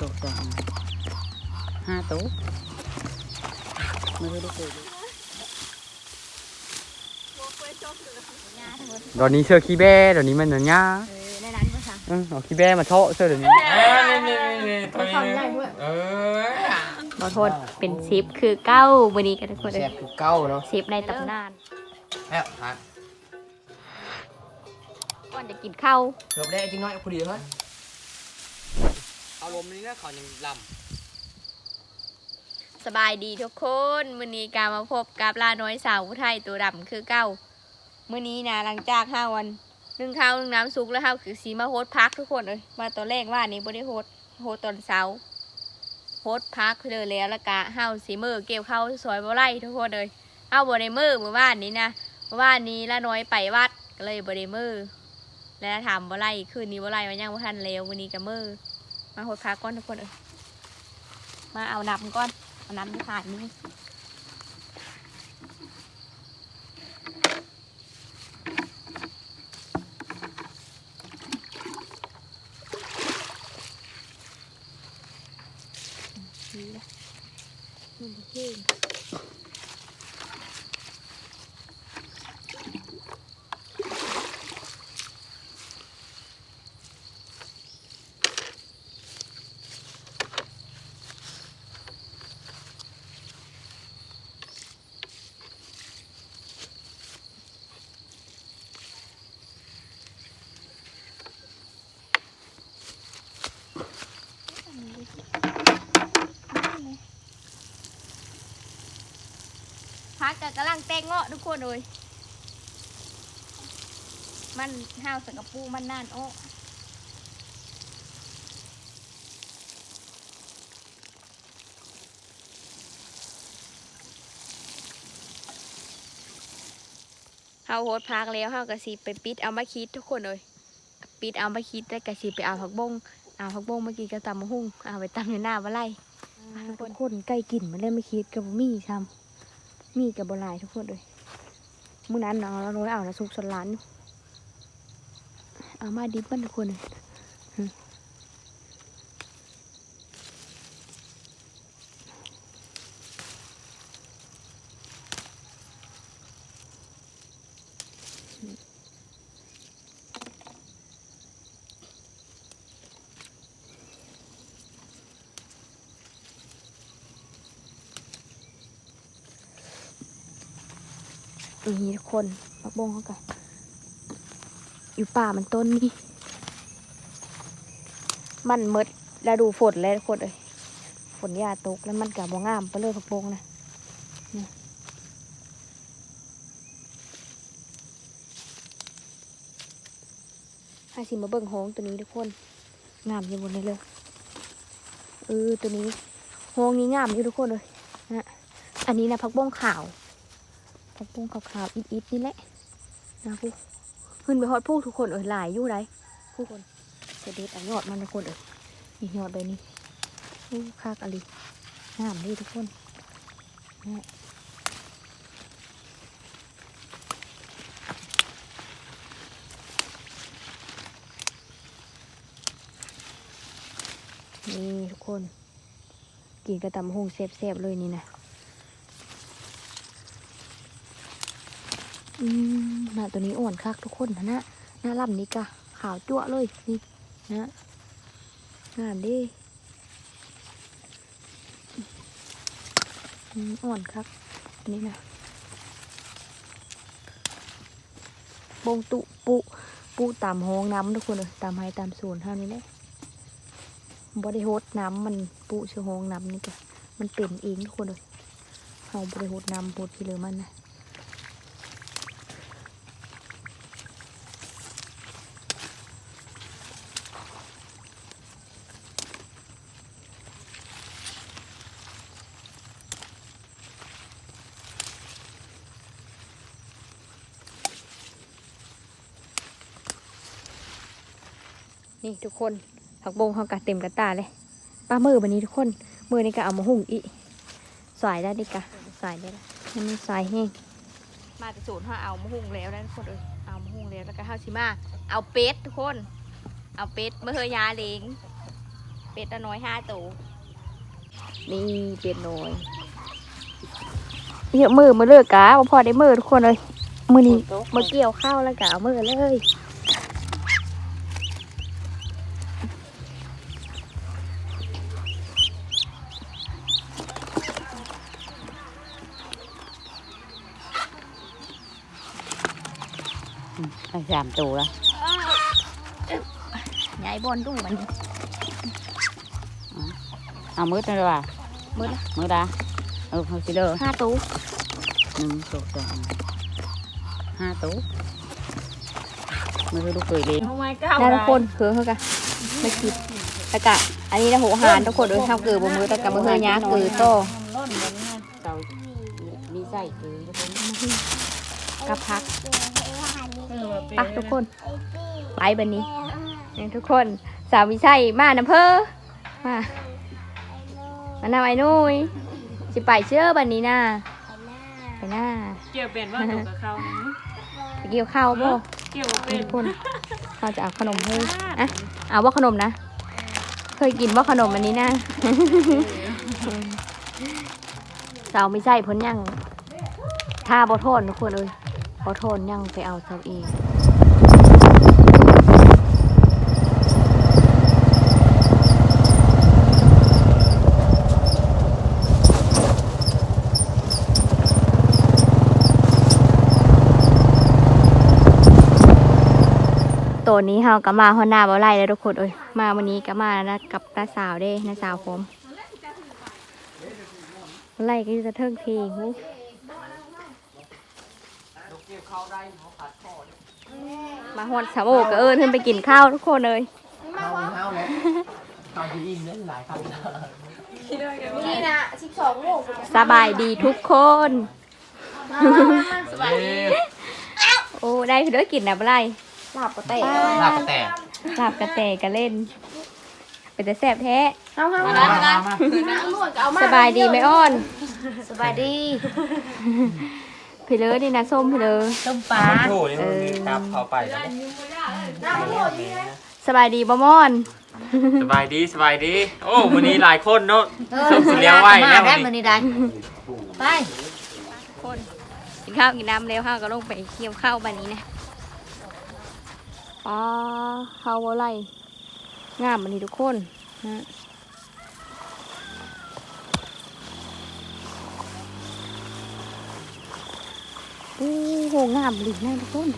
ตกสองห้าโต๊ะไม่เคยได้เจอเลยตอนนี้เสื้อขี้แบ้เดี๋ยวนี้มันเหนือหน้าเออในนั้นภาษาเออเอาขี้แบ้มาเทาะเสื้อเดี๋ยวนี้เอ้ยนี่นี่นี่ตัวนี้เออขอโทษเป็นชิปคือเก้าวันนี้กันทุกคนเลแซ่ยบคือเก้าเนาะชิปในตำนานแซ่บฮะก่อนจะกินข้าวเกือบได้จริงน้อยพอดีเฮ้ยเอาลมนี่นะเขายังลสบายดีทุกคนมื้อนี้การมาพบกับลาน้อยสาวผู้ไทยตัวดำคือเก้ามื้อนี้นะหลังจากห้าวันนึ่งข้าวนึ่งน้ำซุกแล้วข้าวคือสีมาโฮดพักทุกคนเลยมาตอนแรกว่านี้บ่ได้โฮดโฮดตอนเช้าโฮดพักเลยแล้วแล้วกะห้าวสีมือเก็บข้าวซอยบ่ไล่ทุกคนเลยเอาบ่ได้มือเมื่อวานนี้นะเมื่อวานนี้ละน้อยไปวัดก็เลยบ่ได้มือแล้วถามบ่ไล่คืนนี้บ่ไล่มันยังบ่ทันแล้วมื้อนี้ก็มือ มาหดพาก้อนทุกคนเอ้ยมาเอาน้ำก้อนเอาน้ำที่ขาดนี่นี่ พักกับกำลังแตงเงาะทุกคนเลยมันห้าวสกกะปูมันนานโอ้เฮาโฮดพักแล้วเฮากะสิไปปิดเอามาคิดทุกคนเลยปิดเอามาคิดแล้วกะสิไปเอาผักบง เอาผักบงเมื่อกี้ก็ตำมะฮุ่งเอาไปตำอยู่หน้าว่าไรทุกคนใกล้กินมาแล้วไม่คิดกับมีซ้ำมีกับบหลายทุกคนเลยมื้อนั้นเนาะเราน้อยเอาละสุกสนหลานอยู่เอามาดิบมันทุกคนเลยหึ นี่ทุกคนผักบงเขากันอยู่ป่ามันต้นนี่มันหมดฤดูฝนเลยทุกคนเลยฝนยาตกแล้วมันกับบ่งามไปเลยผักบงนะนี่ให้สิมาเบิ่งโฮงตัวนี้ทุกคน งามอยู่บนนี้เลยเออตัวนี้โฮงนี้งามอยู่ทุกคนเลยนะอันนี้นะผักบ้งขาว ผักบงขาวๆอิดๆนี่แหละนะผู้ขึ้นไปฮอดผู้ทุกคนเออหลายอยู่ไรผู้คนเสด็จเอายอดมันทุกคนเอ้ยนี่ยอดเลยนี่อู้คากอะไรงามดีทุกคนนะนี่ทุกคน กินกระตำหงเซฟๆเลยนี่นะ อืมหน้าตัวนี้อ่อนคักทุกคนนะนะหน้าลำนี้กะขาวจั่วเลยนี่นะงามดิอืมอ่อนครับ อันนี้นะบงตุปุปุตามห้องน้ำทุกคนเลยตามไฮตามสวนเท่านี้แหละบริโฮดน้ำมันปุเชื่อห้องน้ำนี่ก็มันเป็นเองทุกคนเลยเอาบริโฮดน้ำโฮดที่เหลือมันนะ นี่ทุกคนผักบงเขากัดเต็มกระตาเลยปลามือวันนี้ทุกคนมือนี่ก็เอามาหุ่งอีสายได้ดิกะสายได้ละให้มันสายแห้งมาแต่ศูนย์เขาเอามาหุ่งแล้วนะทุกคนเอ้ยเอามาหุ่งแล้วแล้วก็ข้าวชิมาเอาเป็ดทุกคน เอาเป็ดเมื่อเฮยาเลงเป็ดละน้อยห้าตัวนี่เป็ดน้อยเยอะมือมาเลิกกะบ่พอได้มือทุกคนเลยมือนี้มาเกี่ยวข้าวแล้วกะเอามือเลย ไอ้ สามตัวละยายบอลดุ้งมันเอามืดเลยว่ะมืดละมืดละเออเขาสิเด้อห้าตัวหนึ่งสองสามห้าตัวมือลูกเกยเลยได้ทุกคนเผื่อเขากะไม่คิดแล้วกะอันนี้นะโหหานทุกคนเลยทำเกลือบมือแต่กะมือเฮือยาเกลือโตเรามีใส่คือทุกคนกับพัก ไปทุกคนไปบันนี้นี่ทุกคนสาววิชัยมาน้ำเพอมามานำไอ้นุ้ยสิไปเชื่อบันนี้นะไปหน้าเกี่ยวเป็นว่าตกกับเขานะไปเกี่ยวข้าวบ่เกี่ยวเป็นี่นทุกคนเราจะเอาขนมให้อะเอาว่าขนมนะ เคยกินว่าขนมอันนี้นะสาวไม่ใช่พ้นยังถ้าบอโทนทุกคนเอ้ยบอโทนยังไปเอาเสาเอง ตัวนี้เฮาก็มาฮอนนาบ่ไล่แล้วทุกคนเอ้ยมาวันนี้ก็มานะกับน้าสาวเด้น้าสาวผมบ่ไล่ก็จะเทิงทีหูมาฮอดสามโมก็เอิญขึ้นไปกินข้าวทุกคนเลยเอาเอาเลยเอาที่อินเล่นหลายครั้งนี่นะสิบสองโมสบายดีทุกคนสบายดีโอ้ได้คือได้กินนะบ่ไล่ ลาบกระแตลาบกระแตลาบกระแตกระเล่น เป็นแต่แซ่บแท้มามามาสบายดีไหมอ้อนสบายดีพี่เลอนี่นะส้มพี่เลอต้มปลาโถนี่มันมีตับเข้าไปแล้วสบายดีบ่ม่อนสบายดีสบายดี โอ้วันนี้หลายคนเนาะส้มสีเลี้ยงไว้มาแล้วได้วันมือนี้นี้ได้ไปคนกินข้าวกินน้ำแล้วข้าวก็ลงไปเคี่ยวข้าวบันนี้นะ ป้าข้าวบ่ไรงามบันนี้ทุกคนนะโอ้โหงามบันนี้นะทุกคน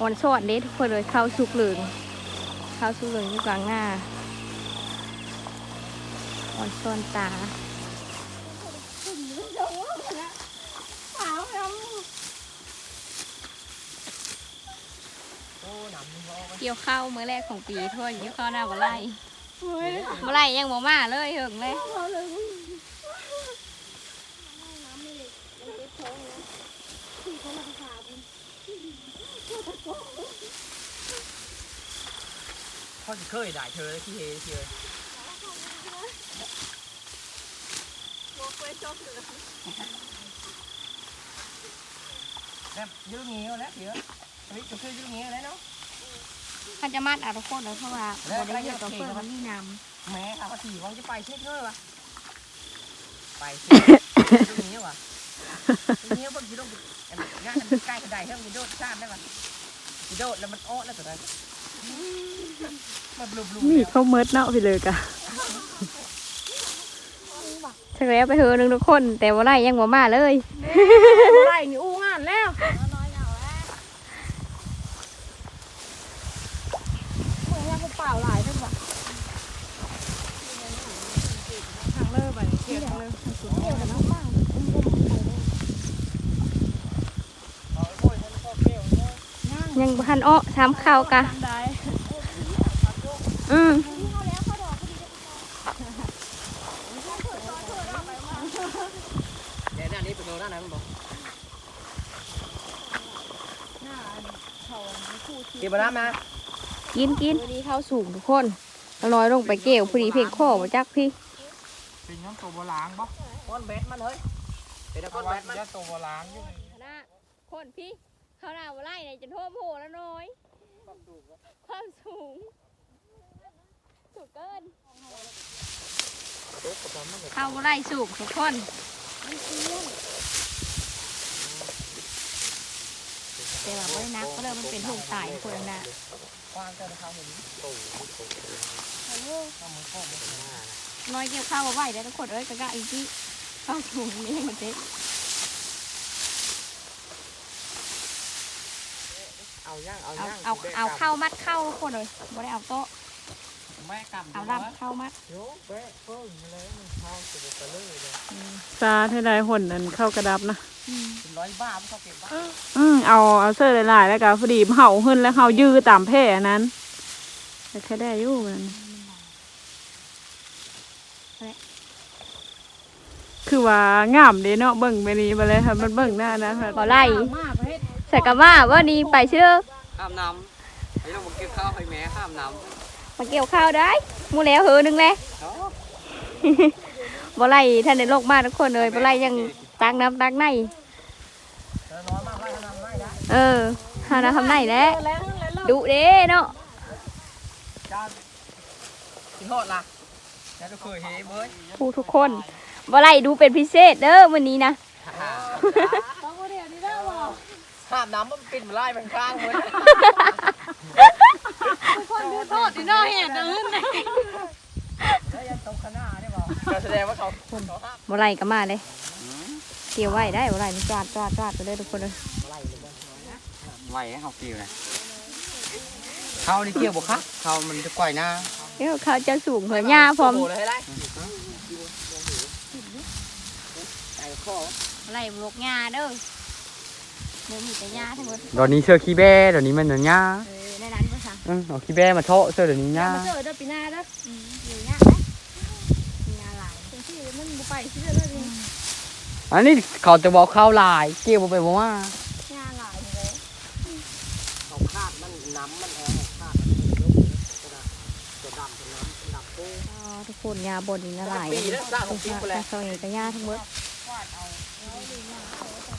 อ่อนสอนเด้ทุกคนเลยข้าวสุกเหลืองข้าวสุกเหลืองอยู่กลางหน้าอ่อนซ่อนตา เกี่ยวข้าวมื้อแรกของปีทวนเกี่ยวข้าวหน้าบ่ไล่บ่ไล่ยังบ่มาเลยเหิงเลยพ่อจะเคยด่าเธอที่เฮเธอแบบยืดเงี้ยวแล้วเดี๋ยวอันนี้จะเคยยืดเงี้ยวแล้วเนาะ ขาจะมัดอาทุกคนเลยเพราะว่าแล้วบ่ได้เกี่ยวกับเพื่อนมันนี่นำแม่เอาสี่วังจะไปเช็ดเธอวะไปเช็ดยืดเงี้ยววะเงี้ยวบางทีต้องงานมันใกล้กระไดเท่ามันโดดข้ามได้ปะโดดแล้วมันอ้อแล้วก็ได้มันบลูบลูำนี่เขาเมิดเน่าไปเลยกะชักแล้วไปเถอะนึงทุกคน แต่บ่าไล่ยังบ่มาเลยไล่นี่อู้งานแล้ว ทางเลิกไปเกี่ยวทางเลิกยังบ่ทันอ้อทำข้าวกะได้อืมเดี๋ยวหน้านี้เป็นโนหน้าไหนมันบอกเก็บมาน้ำมากินกินวันนี้ข้าวสูงทุกคนเอาน้อยลงไปเกี่ยวพอดีเพียงข้อมาจักพี่ เป็นตัวโบราณปะก้อนแบดมันเฮ้ยเป็นก้อนแบดมันตัวโบราณอยู่คณะคนพี่เขาหน้าบ่ไล่ในจะโทษโผแล้วน้อยความสูงสูงเกินเข้าบ่ได้สูงทุกคนแต่ว่าบ่ได้นักก็เลยมันเป็นหูตายคนน่ะวางแต่เขาเห็นน้ อยเกี่ยวข้าวมาไหวได้ทุกคนเอ้ยกะกะอีกที่เข้าถุงนี่ให้มันเจ๊เอาย่างเอาเอาย่างเอาเอาเข้ามัดเข้าทุกคนเลยบ่ได้เอาโต๊ะแม่กำเอาลำเข้ามัดโยแม่เพิ่งเลยมันเข้าสุดตะเลยเลยซาให้ได้หนนั่นเข้ากระดับนะเป็นร้อยบ้าไม่เขาเก็บบ้าอืมเอาเอาเสื้อหลายๆแล้วก็พอดีเห่าขึ้นแล้วเห่ายื้อตามแพร่อันนั้นแต่แค่ได้อยู่มัน คือว่างามเด้เนาะเบิ่งไปนี้มาเลยค่ะมันเบิ่งหน้านะค่ะบ่ไล่ใส่กะว่าว่านี่ไปเชื่อข้ามน้ำไอ้เรามาเก็บข้าวให้แม่ข้ามน้มาเกี่ยวข้าวได้หมูแล้วเหือหนึงเลยำบ่ไล่ท่านในโลกมาทุกคนเลยบ่ไล่ยังตักน้ำตักในร้อนมากเลยทำไม่ได้เออหาน้ำทำในแหล้วดุเด้เนาะจ้ากินทอดล่ะแล้วก็เคยเฮ้เบ้ยผู้ทุกคน บ่ไล่ดูเป็นพิเศษเด้อมื้อนี้นะข้ามน้ำมันปิดมันไล่มันข้างเลยโทษที่น้อเห็นเดินแล้วยังตกขนาดได้บอกก็แสดงว่าเขาเขาห้ามบ่ไล่ก็มาเลยเกี่ยวไว้ได้บ่ไล่มันจวาดจวาดจวาดไปเลยทุกคนเลยไหวให้เขาฟิวนะเขานี่เกี่ยวบุกครับเขามันจะก่อยหน้าเดี๋ยวเขาจะสูงเหยหญ้าพร้อม โโหเลยให้ได้ไก่ข้อไล่บลกหญ้าเด้อเดี๋ยวมีแต่หญ้าทั้งหมดเดี๋ยวนี้เสื้อขี้แบ้เดี๋ยวนี้มันเหนือหญ้าเออในนั้นก็สั่งเออเอาขี้แบ้มาเทาะเสื้อเดี๋ยวนี้หญ้ามาเจอเด้อปีหน้าเด้ออืมอยู่หญ้าไหมมีหญ้าหลายเป็นที่มันบ่ไปที่เด้อเลยอันนี้เขาจะบอกเข้าลายเกี่ยวบ่ไปบ่ว่าหญ้าหลายเลยเขาคาดมันน้ำมันแอร์คาดมันลุกตัวดำตัวดำตัวน้ำตัวดำโป้อ๋อทุกคนหญ้าบนนี่นะหลายปีแล้วสร้างของปีไปแล้วซอยกับหญ้าทั้งหมด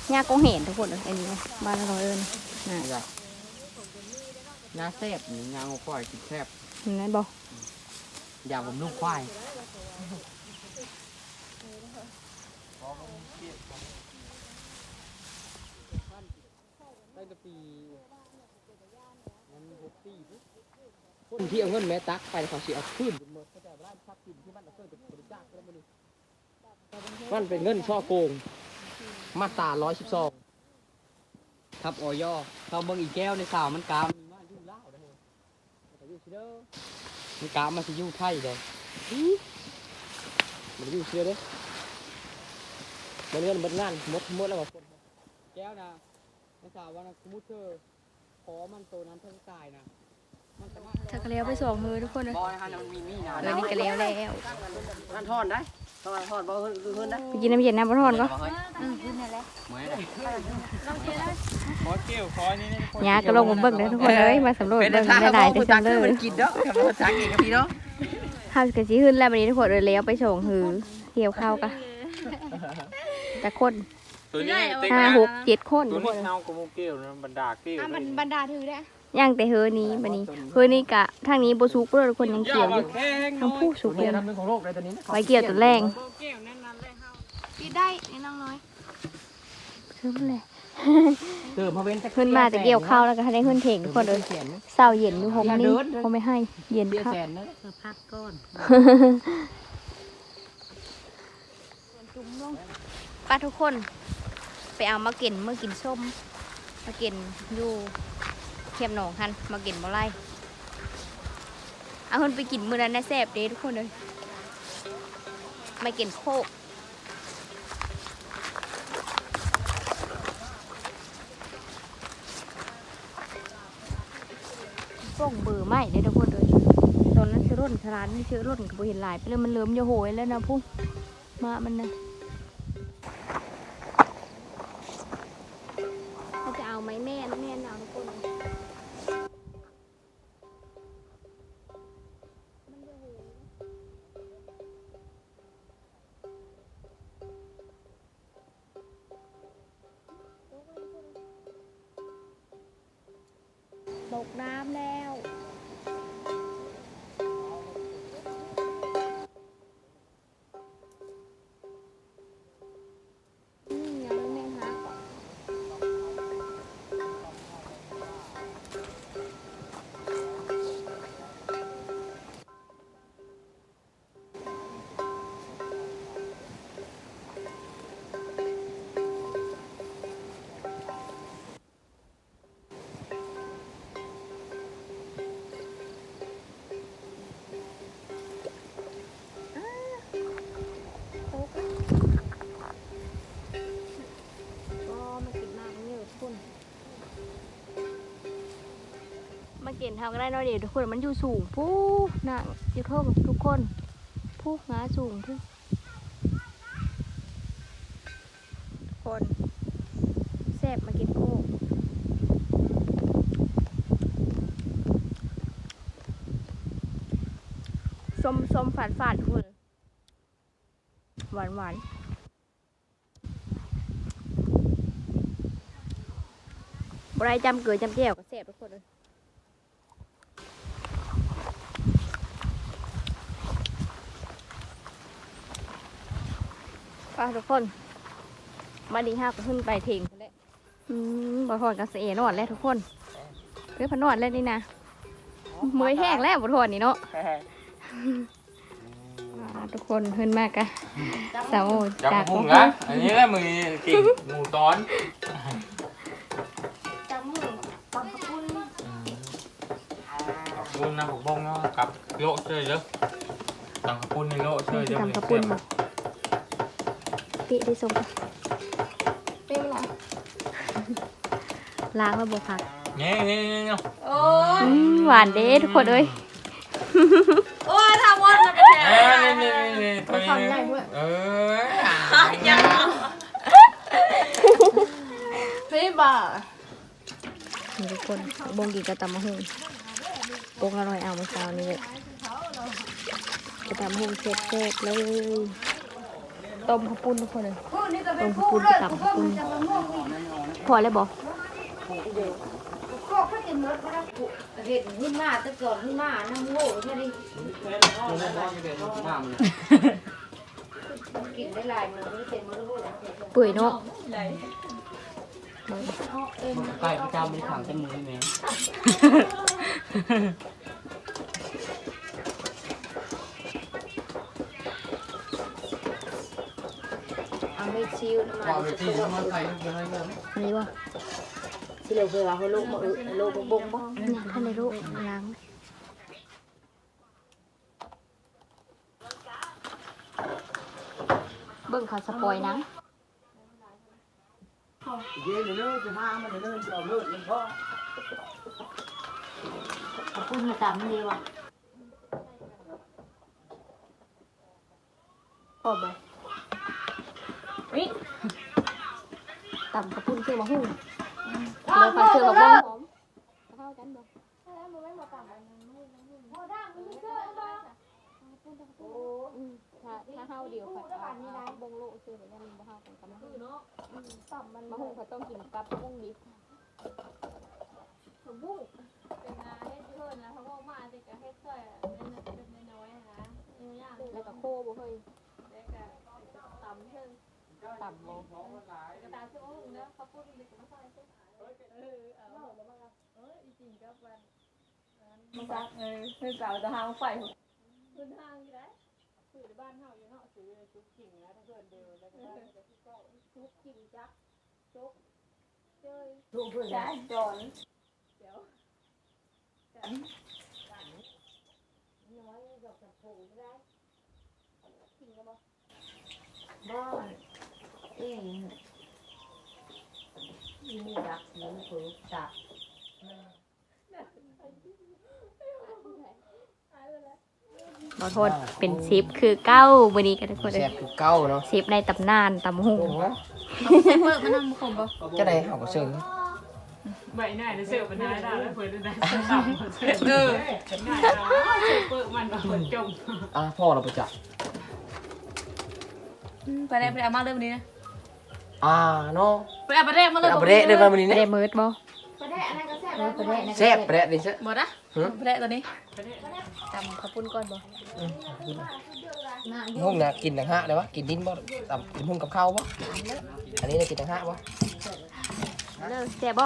หญ้าก็เห็นทุกคนเลยอันนี้บ้านเราเอิญน่ะหญ้าแซ่บนี่หญ้าหัวควายกินแซ่บเห็นไหมบอกอย่าผมลูกควายคนที่เอาเงินแม่ตักไปเขาเสิเอาขึ้นหมด มันเป็นเงินช่อโกง มาตราร้อยสิบสองทับออยอเขาเบิ่งอีแก้วในสาวมันกามมีมาอยู่เล่าวนะเฮ้ยแต่อยู่เชื่อมันกามมาสิอยู่ไทยเลยมันอยู่เชื่อเด้อมันเงินมันงานหมดหมดแล้วว่าคนแก้วนะในสาวว่านะสมมุติเธอขอมันตัวนั้นเพิ่ายนะ มันสามารถเธอก็แล้วไปสองมือทุกคนเลยบอยฮะมันมีมีนาเออนี่ก็แล้วแล้วงานทอนได้ทอนทอนบ่เงินเงินได้ไปกินน้ำเย็นน้ำร้อนก็อืมขึ้นนั่นแหละเหมือนขอเกี่ยวขอนี่นี่ยาก็ลงมาเบิ่งเลยทุกคนเลยมาสำรวจเป็นเบิ่งทางได้หลายแต่ตักจำเลคือยมันกินเด้อกับภาษาอังกฤษกับพี่เนาะข้าวกะสิขึ้นแล้ววันนี้ทุกคนเลยแล้วไปส่งหือเกี่ยวข้าวกะแต่คนตัวนี้ติ๊กห้านะหกเจ็ดคนตัวทุกคนี้นเฮากับโมเกลนะบรรดาเกลอะมันบรรดาถือได้ ย่างแต่เฮือนี้บันนี้เฮือนี้กะทางนี้บ่สุกเลยทุกคนยังเกี่ยวอยู่ทางผู้สุกตัวเลนี้ยทำหนึ่งของโลกเลยตัวนี้ไว้เกี่ยวตัวแรงเกี่ยวนั่นนั่นเลยเฮาปิดได้นี่น้องน้อยซื้อมาเลยเติมมาเว้นขึ้นมาแต่เกี่ยวข้าวแล้วก็ให้ได้ขึ้นเถงทุกคนเลยเขียนเศร้าเย็นอยู่หกนี้เขาไม่ให้เย็นเบี้ยครับแสนนะพักก่อนป้าทุกคน ไปเอามากินเมื่อกินส้มมากินอยู่ เข็มหนองคันมากินบ่ไรเอาคนไปกินมือนั้นแน่แซ่บเด้ทุกคนเลยมากินโคกส่งเบอร์ไม่ได้ทุกคนเลยตอนนั้นชื่อร่นชรานนี่ชื่อร่นกับเห็นหลายไปเลยมันเริ่มจะโหยแล้วนะพุ่งมามันนะเขาจะเอาไหมแม่แม่นเอาทุกคน ตกน้ำแล้ว เก่นทำก็ได้เน้อยเดียวทุกคนมันอยู่สูงปุ๊บน่ะอยู่เท่ากับทุกคนปุ๊งาสูงทุกคนแซ่บมากินโค้กส้มส้มฝาดฝาดคุณหวานหวานบรายจำเกลือจำแก้วก็แซ่บทุกคนเลย ก็ทุกคนมาดีห้าก็ขึ้นไปถึงแล้วอืมบอทอนกับเสียนอนแล้วทุกคนเพื่อพนอนแล้วนี่นะมือแห้งแล้วบอทอนนี่เนาะอ่าทุกคนขึ้นมากอะเสาจับจากหุ้งบ่ละอันนี้แหละมือกิ่งหมูตอนจับมือปังกระปุ้นขอบคุณนะผมบ้องเนาะกับโลเชยเด้อตังขอบคุณในโลเชยเด้อทำกระปุ้นบ่ ปีได้ส่งเป้ละล้างแล้วบ่พักเนี่ยเนี่ยเนี่ยเนี่ยอืมหวานเด้ทุกคนเอ้ยเออนี่นี่นี่ตัวนี้เออนี่ทุกคนบงกีกระตำมะฮุ่งปงอร่อยเอามาเช้านี่เลยกระตำมะฮุ่งเสร็จๆเลย ต้มข้าวปุ้นทุกคนเลยต้มข้าวปุ้นกระตำข้าวปุ้นพอแล้วบอกเห็ดขึ้นมาแต่ก่อนขึ้นมาน้ำโง่แค่นี้กินได้หลายมือไม่เป็นมือรู้แล้วเปื่อยเนาะใกล้พระเจ้าไม่ขังเต็มมือแม่เอาไม่ชิวมาว่าไปที่มันไกลไปเลยอันนี้บ่ที่เราเคยว่าเขาลูกมาลูกมาบงบ่เนี่ยท่านในรูปล้างเบิ่งเขาสปอยหนังเย็นเลยจะมามันเลยจะเอาเลือดมันพ่อเอาพูดมาตามดีว่ะพอบ่วิ ต่ำกระปุ้นเชื่อมาหุ้งแล้วก็เชื่อมาบ้องผมเข้ากันบ่อืมถ้าถ้าเฮาเดียวค่ะอ่าบงโลเชื่อแบบนี้บ่เฮากันกับมาหุ้งเนาะต่ำมันมาหุ้งเขาต้องกินกับบุ้งดิบแล้วก็โคบ่เฮ้ยต่ำเพิ่งต่ำบ่ มันซักเออคือเก่าจะหาไฟขึ้นทางอยู่ได้สื่อบ้านเฮาอยู่เนาะสื่อซุกกิ่งนะถ้าเกิดเดียวแล้วก็ได้ซุกกิ่งจักซุกเจ้ยลูกเพื่อนใช่จอนน้อยดอกกระปูได้กิ่งก็บ่บ่เอ้ ยมีรักมีผูกตักขอโทษเป็นซิปคือเก้าวันนี้กันทุกคนเลแซ่ยบคือเก้าเนาะซิปในตำนานตำหงจะได้เอาไปเชิญใบหน้าจะเสิร์ฟมันได้แล้วเปิดได้ต่ำเสิร์ฟเออหน้าเปิดมันเปิดจมอะพ่อเราไปจับไปได้ไปเอามาเริ่มนี้นะ อ่าเนาะไปเอาไปได้มาไปเริ่มเอาไปเด้เดินมาวันนี้ไม่เนี่ยได้เมิดบ่ก็ได้อันนั้นก็แซ่บแซ่บแปะดิซะหมดอะแพะตัวนี้ตำข้าวปุ้นก่อนบ่หุ่งน่ะกินหนังฮะได้ปะกินดินบ่ตับกินหุ่งกับข้าวบ่อันนี้น่ะกินหนังฮะบ่เลิกแซ่บบ่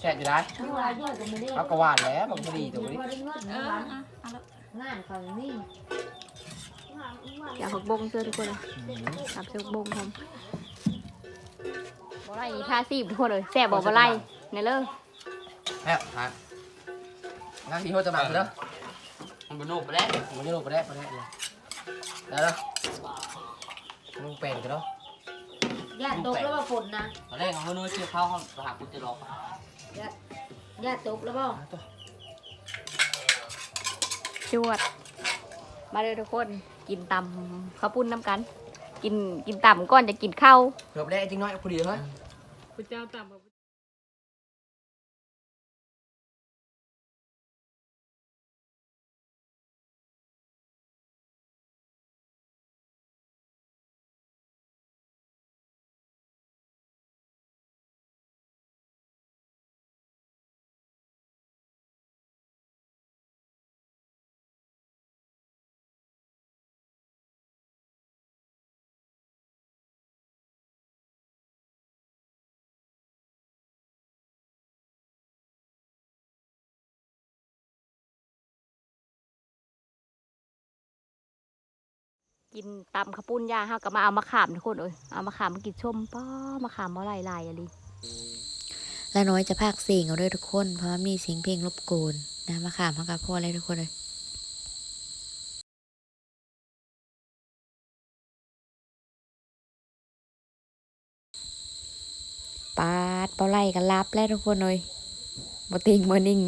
แซ่บอยู่ได้เอากระหวานแล้วมันพอดีตรงนี้อย่าผักบงเสื้อทุกคนเลยตำเสื้อผักบงทำ บ่ไล่ท่าซีบทุกคนเลยแซ่บบ่บ่ไล่ในเลิกแซ่บฮะงานที่เขาจะมาเด้อมันบโนไปแล้วมันจะลงไปได้ไปได้เลยแล้วเด้อลงเป็นกันเนาะญาติตกแล้วว่าฝนนะตอนแรกเขาโน้ตชื่อเขาเขาหาคุณจะรอญาติตกแล้วบ่จวด มาเลยทุกคนกินตำข้าวปุ้นน้ำกัน กินกินตำก่อนจะกินข้าว เกือบได้จริงน้อยพอดีเลยพระเจ้าต่ำกั กินตำข้าวปุ้นย่างเฮาก็มาเอามะขามทุกคนเอ้ยเอามะขามมากินชมป้อมะขามบ่ลายลายอะไรและน้อยจะพากเสียงเอาด้วยทุกคน เพราะมีเสียงเพลงรบกวนนะมาขามมากับพ่อเลยทุกคนเลยปาดเปลาไหลกันรับแล้วทุกคนเลยบติงบนิ่ง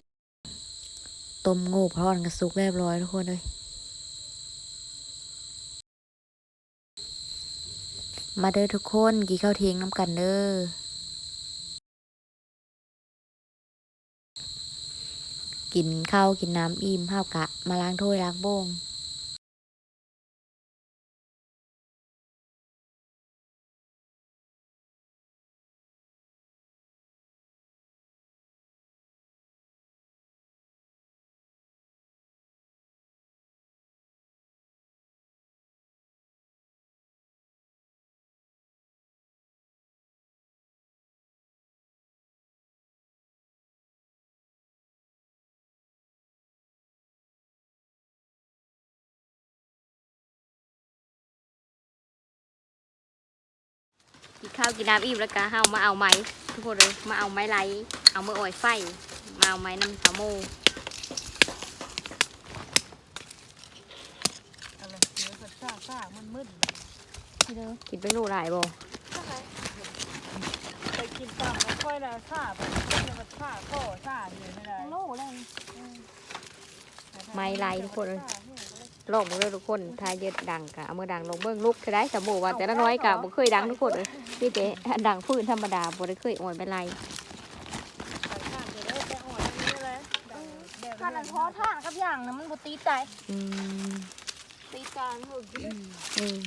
ต้มงูพร้อนกับซุกเรียบร้อยทุกคนเลย มาเด้อทุกคนกี่ข้าวเทียงน้ำกันเด้อกินข้าวกินน้ำอิ่มข้าวกะ มาล้างถ้วยล้างโบง กินข้าวกินน้ำอิ่มแล้วก็เฮามาเอาไม้ทุกคนเลยมาเอาไม้ไล่เอามืออ่อยไฟ มาเอาไม้น้ำสามโมอะไรเดี๋ยวก็ซ่าซ่ามันมึนกินเป็นลูกหลายบ่ไปกินตามแล้วค่อยแล้วซ่าไปกินแล้วก็ซ่าก็ซ่าอยู่ไม่ได้โลเลยไม้ไล่ทุกคนเลย ลองมาเลยทุกคนทายเยอะดังกะเอามือดังลงเบิ้งลุกจะได้สมบูรณ์ว่าแต่ละน้อยกะบ่เคยดังทุกคนเลยพี่เจ๊ดังพื้นธรรมดาบ่ได้เคยอ่อนเป็นไรข้านันท้อท่ากับอย่างนะมันบ่ตีใจอืมตีจานหึกอืม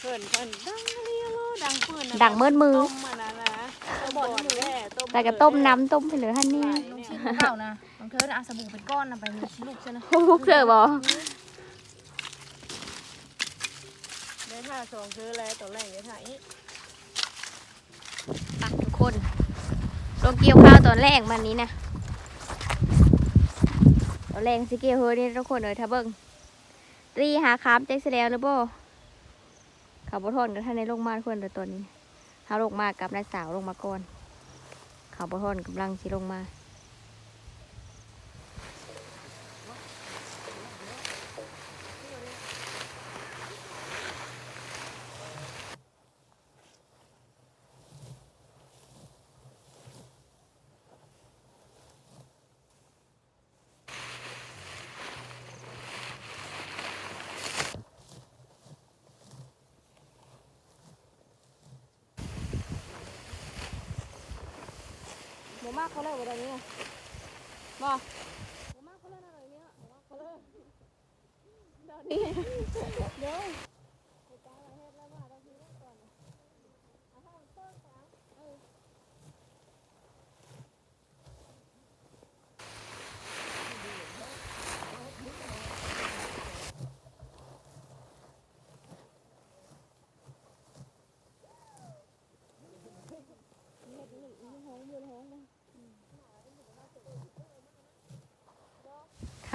เพิ่นเพิ่นดังเรียโลดังเพิ่นน่ะดังเมิดมือต้มมันนะนะต้มบ่อน แม่ต้มแต่ก็ต้มน้ำต้มไปเลยฮันนี่ลงชิ้นข้าวนะบางเธอน่ะเอาสบู่เป็นก้อนนะไปลูกใช่ไหมพวกเสือบ่ได้ท่าสองคืออะไรตอนแรกได้ท่าอีกไปทุกคนลงเกี่ยวข้าวตอนแรกมันนี้นะตอนแรกสิเกี่ยวเฮ้ยนี่ทุกคนเลยถ้าเบิ่งรีหาคามแจ็คสแล้วหรือบ่ขับรถทอนกับท่านในลงมาทุกคนเลยตัวนี้ เขาลงมากับนายสาวลงมาก่อนขับรถทอนกำลังสิลงมา หมูมากเข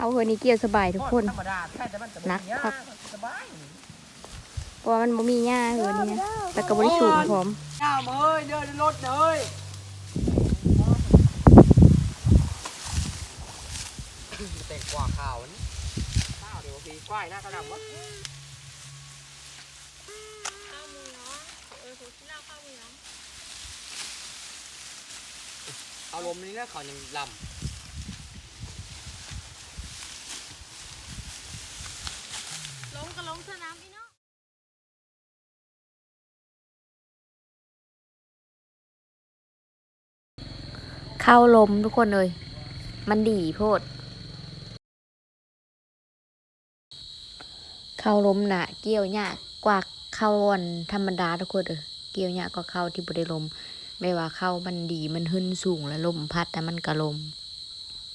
เลยวันนี้บ่เอาเฮือนี้เกี่ยวสบายทุกคน ธรรมดาแค่แต่มันจะนักครับสบายเพราะว่ามันบ่มีหญ้าเฮือนี้แต่ก็บ่ได้สูงพร้อมน้ำเฮ้ยเดินในรถเลยแต่กว่าข่าวนี่ข้าวเดี๋ยวพี่ควายหน้ากระดำวะเอาลมนี่นะเขายังลล ก็ลงสนามพี่น้อเข้าลมทุกคนเลย มันดีโพด เข้าลมน่ะ เกี่ยวยากกว่าเข้าวันธรรมดาทุกคนเออเกี่ยวยากกว่าเข้าที่บ่ได้ลม ไม่ว่าเข้ามันดีมันหึ้นสูงแล้วลมพัดแต่มันกระลม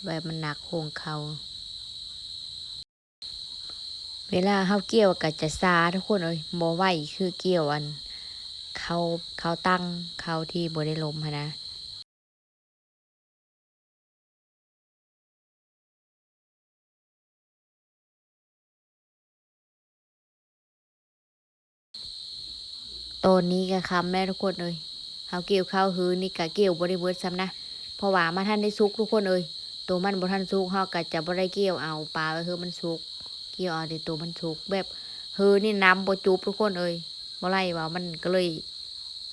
แบบมันหนักโคงเขา เวลาเฮาเกี่ยวก็จะซาทุกคนเอ้ยบ่ไหวคือเกี่ยวอัน เขาเขาตั้งเขาที่บ่ได้ลมนะตอนนี้ก็คำแม่ทุกคนเอ้ยเฮาเกี่ยวข้าวฮือนี่ก็เกี่ยวบ่ได้เบิดซ้ำนะ เพราะว่ามาท่านได้สุกทุกคนเอ้ยตัวมันบ่ทันสุกเฮาก็จะบ่ได้เกี่ยวเอาปลาไว้คือมันสุก เกี่ยวเอาแต่ตัวมันสุกแบบเฮือนี่น้ำบ่จุบทุกคนเอ้ยบ่ไล่ว่ามันก็เลย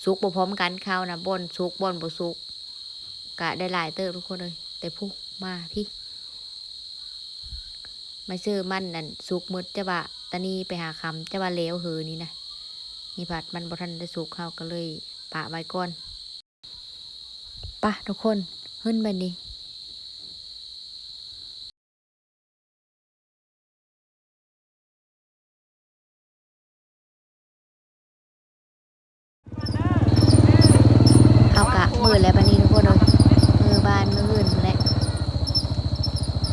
สุกบ่พร้อมกันข้าวนะบ่นสุกบ่นบ่สุกก็ได้หลายเติบทุกคนเอ้ยแต่ผู้มาพี่มาซื้อมันนั่นสุกหมดจะว่าตานีไปหาคำจะว่าเลวเฮือนี่นะนี่ผัดมันบ่ทันได้สุกเข้าก็เลยปะไว้ก่อนปะทุกคนขึ้นไปนี่เอากะมือแล้วบันนี้ทุกคนเลยมือบ้านมืออื่นแหละ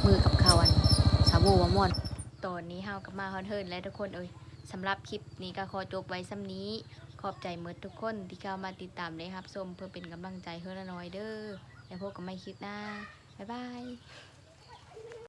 มือกับเขาวอันสาบูวามอนตอนนี้เฮากับมาฮอนเฮิร์นและทุกคนเอ้ยสำหรับคลิปนี้ก็ขอจบไว้ซ้ำนี้ ขอบใจเมื่อทุกคนที่เข้ามาติดตามเลยครับชมเพื่อเป็นกำลังใจเพื่อน้อยเด้อแล้วพบกันใหม่คลิปหน้าบ๊ายบาย